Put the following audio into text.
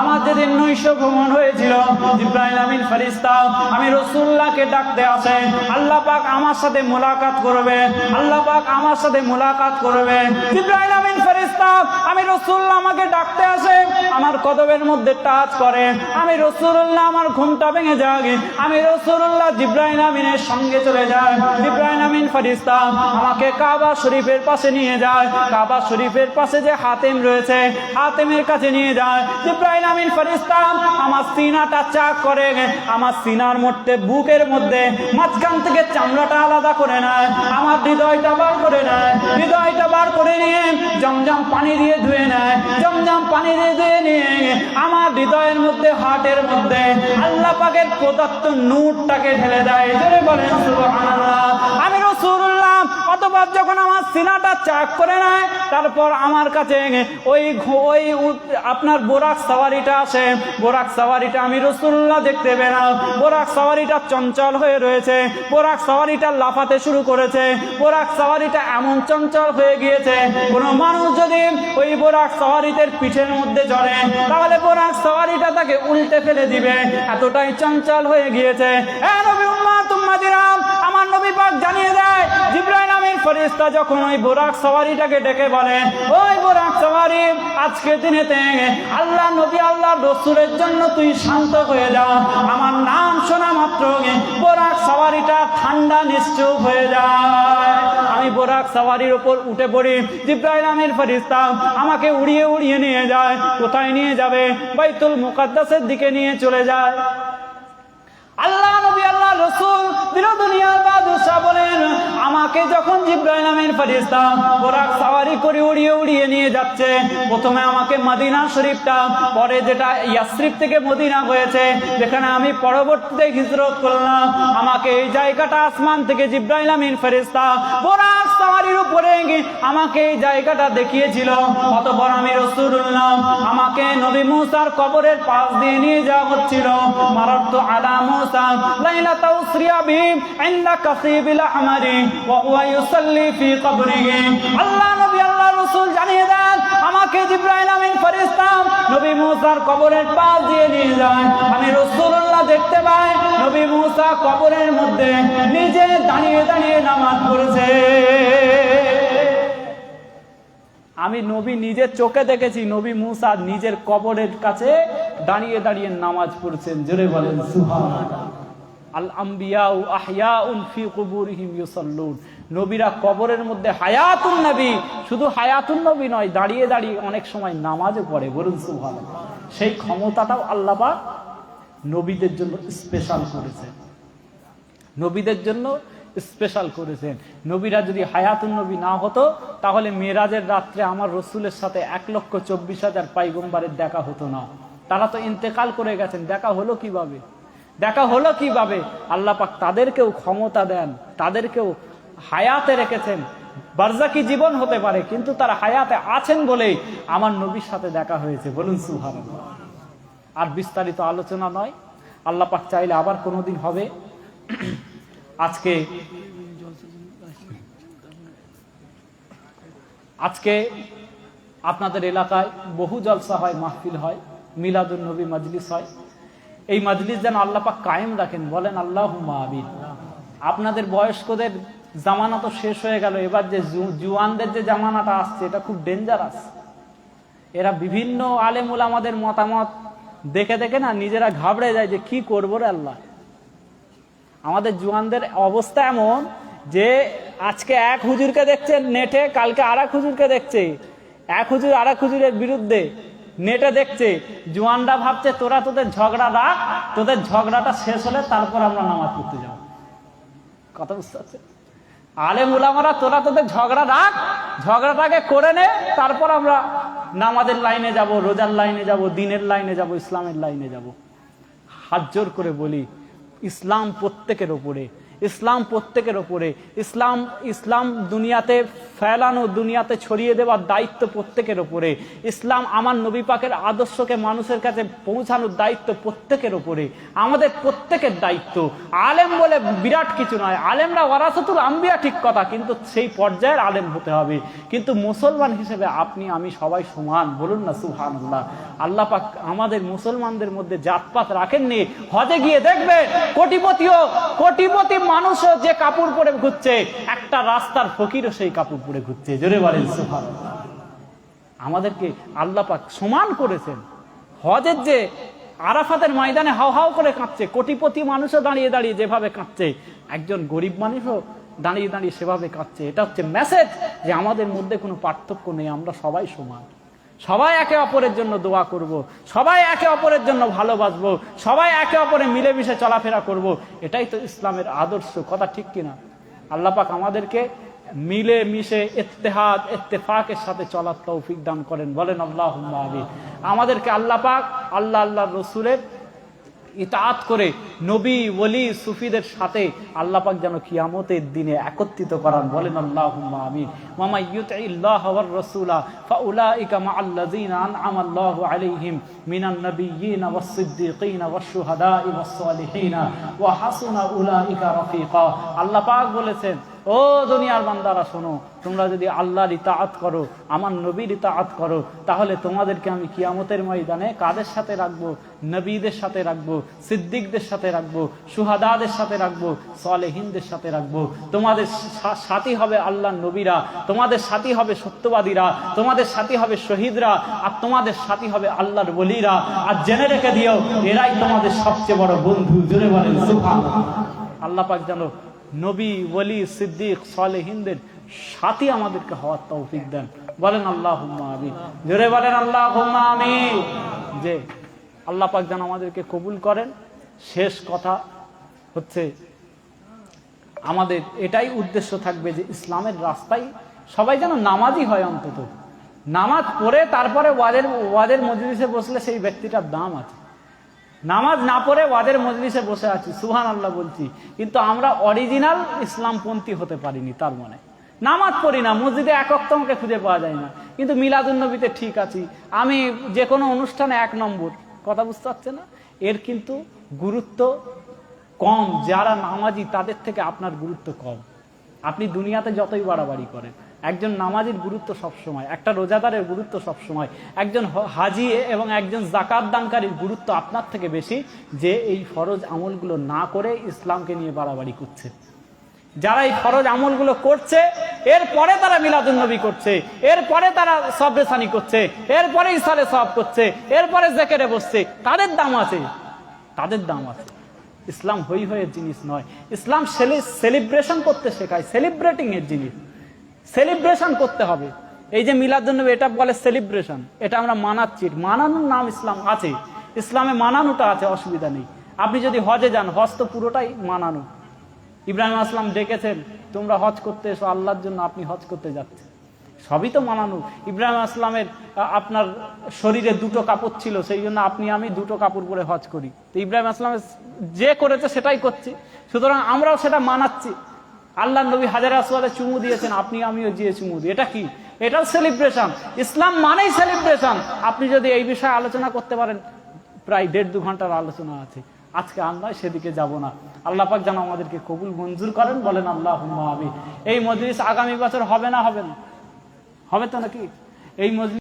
আমার যেদিন নৈশ ভ্রমণ হয়েছিল আমি রসুল্লাহকে ডাকতে আসে, আল্লাহ পাক আমার সাথে মোলাকাত করবে, আল্লাহ পাক আমার সাথে মোলাকাত করবে। জিব্রাইল আমিন ফেরেশতা আমি রসুল্লাহ আমাকে ডাকতে আসে, আমার কদবের মধ্যে টাচ করে। আমি রসুল্লাহ আমার ঘুমটা ভেঙে যাই আমি রসুল্লাহ জিব্রাইল আমিনের সঙ্গে চলে যায়। জিব্রাইল আমিন ফেরেশতা আমাকে কাবা শরীফের পাশে নিয়ে যায়। কাবা শরীফের পাশে যে হাতেম রয়েছে, হাতেমের কাছে নিয়ে যায়। জিব্রাইল আমিন ফেরেশতা আমার সিনাটা চাক করে, আমার সিনার মধ্যে, বুকের মধ্যে, মাঝখান থেকে চামড়াটা আলাদা করে নেয়। আমার হৃদয়টা বার করে নেয়। হৃদয়টা বার করে নিয়ে জমজম পানি দিয়ে ধুয়ে নেয়, জমজম পানি দিয়ে ধুয়ে নিয়ে আমার হৃদয়ের মধ্যে, হার্টের মধ্যে আল্লাহ পাকের প্রদত্ত নূরটাকে ঢেলে দেয়। বলেন অতঃপর যখন আমার সিনাটা চাক করে নেয়, তারপর আমার কাছে ওই ওই আপনার বোরাক সাওয়ারিটা আসে। বোরাক সাওয়ারিটা আমি রসুল্লাহ দেখতে পেলাম। বোরাক সাওয়ারিটা চঞ্চল হয়ে রয়েছে। বোরাক সাওয়ারিটা লাফাতে শুরু করেছে। বোরাক সাওয়ারিটা এমন চঞ্চল হয়ে গিয়েছে, কোনো মানুষ যদি ওই বোরাক সাওয়ারিতে পিঠের মধ্যে চড়ে তাহলে বোরাক সাওয়ারিটা তাকে উল্টে ফেলে দিবে। এতটাই চঞ্চল হয়ে গিয়েছে। আমার নবী পাক জানিয়ে দেয়, জিব্রাইল আমিন যখন ওই বোরাক সাওয়ারিটাকে ডেকে বলে, ওই বোরাক সাওয়ারি আজকে দিনেতে আল্লাহ নবী আল্লাহ রসুলের জন্য তুই শান্ত হয়ে যা। আমার নাম শোনা মাত্র বোরাক সাওয়ারিটা ঠান্ডা নিশ্চুপ হয়ে যায়। আমি বোরাক সাওয়ারির উপর উঠে পড়ি। জিব্রাইল আমির ফেরেশতা আমাকে উড়িয়ে উড়িয়ে নিয়ে যায়। কোথায় নিয়ে যাবে? বাইতুল মুকাদ্দাসের দিকে নিয়ে চলে যায়। আল্লাহ নবী আল্লাহ রসুল দিল দুনিয়ার বাদশাহ বলেন, আমাকে যখন জিব্রাইল আমিন ফেরেশতা বোরাক সাওয়ারি করে উড়িয়ে উড়িয়ে নিয়ে যাচ্ছে, প্রথমে আমাকে মদিনা শরীফটা, পরে যেটা ইয়াসরিফ থেকে মদিনা হয়েছে, যেখানে আমি পরবর্তীতে হিজরত করলাম, আমাকে এই জায়গাটা আসমান থেকে জিব্রাইল আমিন ফেরেশতা বোরাক সাওয়ারির উপরে আমাকে এই জায়গাটা দেখিয়েছিল। অতপর আমি রসুল্লাহ আমাকে নবী মুসার কবরের পাশ দিয়ে নিয়ে যাওয়া হচ্ছিল। মারাত্ত আলা মুসা, লাইলাতা আল্লাহ নবী আল্লাহ রাসূল জানিয়ে দেন আমাকে আমিন নবী মুসার কবরের পাশ দিয়ে নিয়ে যায় আমি রাসূলুল্লাহ দেখতে পাই নবী মুসা কবরের মধ্যে নিজে দাঁড়িয়ে দাঁড়িয়ে নামাজ পড়েছে আমি নবী নিজের চোখে দেখেছি, নবী মুসা নিজের কবরের কাছে দাঁড়িয়ে দাঁড়িয়ে নামাজ পড়ছেন। জোরে বলেন, সুবহানাল্লাহ। আল আম্বিয়াউ আহয়াউন ফি কুবুরিহিম নবীরা কবরের মধ্যে হায়াতুন নবী, শুধু হায়াতুন নবী নয়, দাঁড়িয়ে দাঁড়িয়ে অনেক সময় নামাজও পড়ে, বলুন সুবহানাল্লাহ। সেই ক্ষমতাটাও আল্লাহ পাক নবীদের জন্য স্পেশাল করেছেন। নবীদের জন্য স্পেশাল করেছেন। নবীরা যদি হায়াতুন নবী না হতো, তাহলে মেরাজের রাত্রে আমার রসুলের সাথে এক লক্ষ চব্বিশ হাজার পাইগম্বারের দেখা হতো না। তারা তো ইন্তেকাল করে গেছেন, দেখা হলো কীভাবে? দেখা হলো কীভাবে? আল্লাহ পাক তাদেরকেও ক্ষমতা দেন, তাদেরকেও হায়াতে রেখেছেন। বারজাকি জীবন হতে পারে, কিন্তু তারা হায়াতে আছেন বলেই আমার নবীর সাথে দেখা হয়েছে। বলুন সুহান আর বিস্তারিত আলোচনা নয়। আল্লাহ পাক চাইলে আবার কোনোদিন হবে। আজকে আজকে আপনাদের এলাকায় বহু জলসা হয়, মাহফিল হয় মিলাদুল নবী মজলিস হয়। এই মজলিস যেন আল্লাহ পাক কায়েম রাখেন, বলেন আল্লাহ আমিন। আপনাদের বয়স্কদের জামানা তো শেষ হয়ে গেল, এবার যে জুয়ানদের যে জামানাটা আসছে, এটা খুব ডেঞ্জারাস এরা বিভিন্ন আলেমুল আমাদের মতামত দেখে দেখে না নিজেরা ঘাবড়ে যায় যে কি করব রে আল্লাহ। আমাদের জুয়ানদের অবস্থা এমন যে আজকে এক হুজুরকে দেখছে, নেটে, কালকে আর হুজুরকে দেখছে। এক হুজুর আর হুজুরের বিরুদ্ধে নেটে দেখছে, জুয়ানরা ভাবছে তোরা তোদের ঝগড়া রাখ, তোদের ঝগড়াটা শেষ হলে তারপর আমরা নামাজ পড়তে যাব। কথা বুঝতে পারছে? আলে মুলামারা তোরা তোদের ঝগড়া রাখ, ঝগড়াটাকে করে নে, তারপর আমরা নামাজের লাইনে যাব, রোজার লাইনে যাব, দিনের লাইনে যাব, ইসলামের লাইনে যাব। হাত করে বলি, ইসলাম প্রত্যেকের ওপরে ইসলাম প্রত্যেকের ওপরে ইসলাম ইসলাম দুনিয়াতে ফেলানো, দুনিয়াতে ছড়িয়ে দেওয়ার দায়িত্ব প্রত্যেকের ওপরে ইসলাম আমার নবী পাকের আদর্শকে মানুষের কাছে পৌঁছানোর দায়িত্ব প্রত্যেকের ওপরে আমাদের প্রত্যেকের দায়িত্ব। আলেম বলে বিরাট কিছু নয়। আলেমরা ওয়ারাসতুল আম্বিয়া ঠিক কথা, কিন্তু সেই পর্যায়ের আলেম হতে হবে। কিন্তু মুসলমান হিসেবে আপনি, আমি সবাই সমান। বলুন না সুহান আল্লাহ আল্লাহ পাক আমাদের মুসলমানদের মধ্যে জাতপাত রাখেননি। হজে গিয়ে দেখবেন কোটিপতিও, কোটিপতি মানুষও যে কাপড় পরে ঘুরছে, একটা রাস্তার ফকিরও সেই কাপড় পরে ঘুরছে। জোরে বলেন সুহান আমাদেরকে আল্লাহ পাক সমান করেছেন। হজের যে আরাফাতের ময়দানে হাও হাও করে কাঁপছে, কোটিপতি মানুষও দাঁড়িয়ে দাঁড়িয়ে যেভাবে কাঁপছে, একজন গরিব মানুষও দাঁড়িয়ে দাঁড়িয়ে সেভাবে কাঁদছে এটা হচ্ছে মেসেজ যে আমাদের মধ্যে কোনো পার্থক্য নেই, আমরা সবাই সমান। সবাই একে অপরের জন্য দোয়া করব। সবাই একে অপরের জন্য ভালোবাসব। সবাই একে অপরে মিলেমিশে চলাফেরা করব। এটাই তো ইসলামের আদর্শ। কথা ঠিক কিনা? আল্লাপাক আমাদেরকে মিলে মিশে এত্তেহাদ এত্তেফাকের সাথে চলার তৌফিক দান করেন। বলেন আল্লাহ আমাদেরকে আল্লাহ পাক, আল্লাহ আল্লাহ রসুলের ইতাআত করে নবী, ওলি, সুফিদের সাথে আল্লাহ পাক যেন কিয়ামতের দিনে একত্রিত করান বলেন, আল্লাহুম্মা আমিন। মামা ইউতিল্লাহ ওয়ার রাসূলা মাআল্লাযিনা আনআমা আল্লাহু আলাইহিম মিনান আল্লাহ পাক বলেছেন ও দুনিয়ার বান্দারা, শোনো, তোমরা যদি আল্লাহর ইতাআত করো, আমার নবীর ইতাআত করো, তাহলে তোমাদেরকে আমি কিয়ামতের ময়দানে কাদের সাথে রাখব? নবীদের সাথে রাখব, সিদ্দিকদের সাথে রাখব, সুহাদাদের সাথে রাখব, সলেহিনদের সাথে রাখব। তোমাদের সাথী হবে আল্লাহ নবীরা, তোমাদের সাথী হবে সত্যবাদীরা, তোমাদের সাথী হবে শহীদরা, আর তোমাদের সাথী হবে আল্লাহর বলিরা আর জেনে রেখে দিও, এরাই তোমাদের সবচেয়ে বড় বন্ধু, জোরে বলেন আল্লাহ পাক জানো নবী ওলি সিদ্দিক, সালেহিনদের সাথী আমাদেরকে হওয়ার তৌফিক দেন। বলেন আল্লাহ আমিন। জোরে বলেন আল্লাহ আমিন। যে আল্লাহ পাক যেন আমাদেরকে কবুল করেন। শেষ কথা হচ্ছে, আমাদের এটাই উদ্দেশ্য থাকবে যে ইসলামের রাস্তায় সবাই যেন নামাজই হয় অন্তত। নামাজ পড়ে তারপরে ওয়াদের ওয়াদের মজলিসে বসলে সেই ব্যক্তিটার দাম আছে। নামাজ না পড়ে ওয়াদের মজলিসে বসে আছি সুহান আল্লাহ বলছি। কিন্তু আমরা অরিজিনাল ইসলামপন্থী হতে পারিনি তার মানে। নামাজ পড়ি না, মসজিদে একক আমাকে খুঁজে পাওয়া যায় না। কিন্তু মিলাদুন্নবীতে ঠিক আছি। আমি যে কোনো অনুষ্ঠানে এক নম্বর। কথা বুঝতে পারছে না? এর কিন্তু গুরুত্ব কম। যারা নামাজি, তাদের থেকে আপনার গুরুত্ব কম। আপনি দুনিয়াতে যতই বাড়াবাড়ি করেন একজন নামাজির গুরুত্ব সবসময়, একটা রোজাদারের গুরুত্ব সবসময়, একজন হাজি এবং একজন জাকাত দানকারীর গুরুত্ব আপনার থেকে বেশি যে এই ফরজ আমলগুলো না করে ইসলামকে নিয়ে বাড়াবাড়ি করছে। যারা এই ফরজ আমলগুলো করছে, এরপরে তারা মিলাদুন্নবী করছে, এরপরে তারা সবরেসানি করছে, এরপরে ইসালে সব করছে, এরপরে জেকেরে বসছে, তাদের দাম আছে, তাদের দাম আছে। ইসলাম হই হয়ের জিনিস নয়। ইসলাম সেলিব্রেশন করতে শেখায় সেলিব্রেটিং এর জিনিস। সেলিব্রেশন করতে হবে। এই যে মিলাদুন্নবী এটা বলে সেলিব্রেশন এটা আমরা মানাচ্ছি। মানানোর নাম ইসলাম আছে। ইসলামে মানানোটা আছে, অসুবিধা নেই। আপনি যদি হজে যান, হজ তো পুরোটাই মানানো। ইব্রাহিম আসলাম ডেকেছেন, তোমরা হজ করতে এসো, আল্লাহর জন্য আপনি হজ করতে যাচ্ছেন। সবই তো মানানো। ইব্রাহিম আসলামের আপনার শরীরে দুটো কাপড় ছিল, সেই জন্য আপনি, আমি দুটো কাপড় পরে হজ করি। তো ইব্রাহিম আসলামের যে করেছে সেটাই করছি। সুতরাং আমরাও সেটা মানাচ্ছি। আল্লাহ নবী হাজার আসওয়াদে চুমু দিয়েছেন, আপনি, আমিও দিয়ে চুমু দিই। এটা কি? এটাও সেলিব্রেশন ইসলাম মানেই সেলিব্রেশন আপনি যদি এই বিষয়ে আলোচনা করতে পারেন, প্রায় দেড় দু ঘণ্টার আলোচনা আছে। আজকে আমরা সেদিকে যাব না। আল্লাহ পাক যেন আমাদেরকে কবুল মঞ্জুর করেন, বলেন আল্লাহ আমি এই মজলিস আগামী বছর হবে না হবে না? হবে তো নাকি? এই মজলিস